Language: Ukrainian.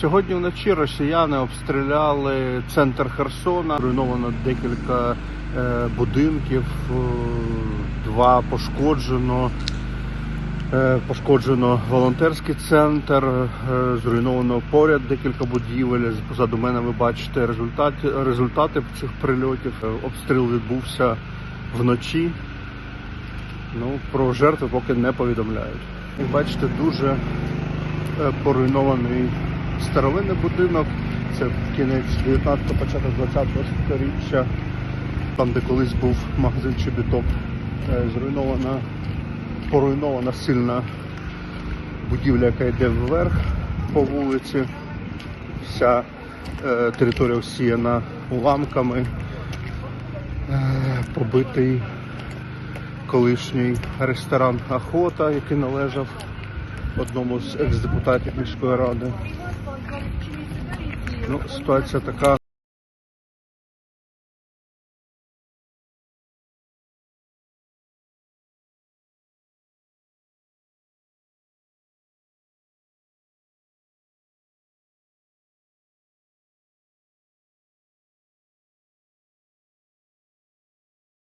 Сьогодні вночі росіяни обстріляли центр Херсона. Руйновано декілька е, будинків, е, два пошкоджено. Е, Пошкоджено волонтерський центр, зруйновано поряд декілька будівель. Позаду мене ви бачите результат, результати цих прильотів. Обстріл відбувся вночі. Ну, про жертви поки не повідомляють. Як бачите, дуже поруйнований старовинний будинок. Це кінець 19-го, початок 20-го сторіччя. Там, де колись був магазин Чебіток, е, зруйнована, поруйнована сильна будівля, яка йде вверх по вулиці. Вся е, територія всіяна уламками, е, побитий колишній ресторан Охота, який належав одному з екс-депутатів міської ради. Ну, ситуація така.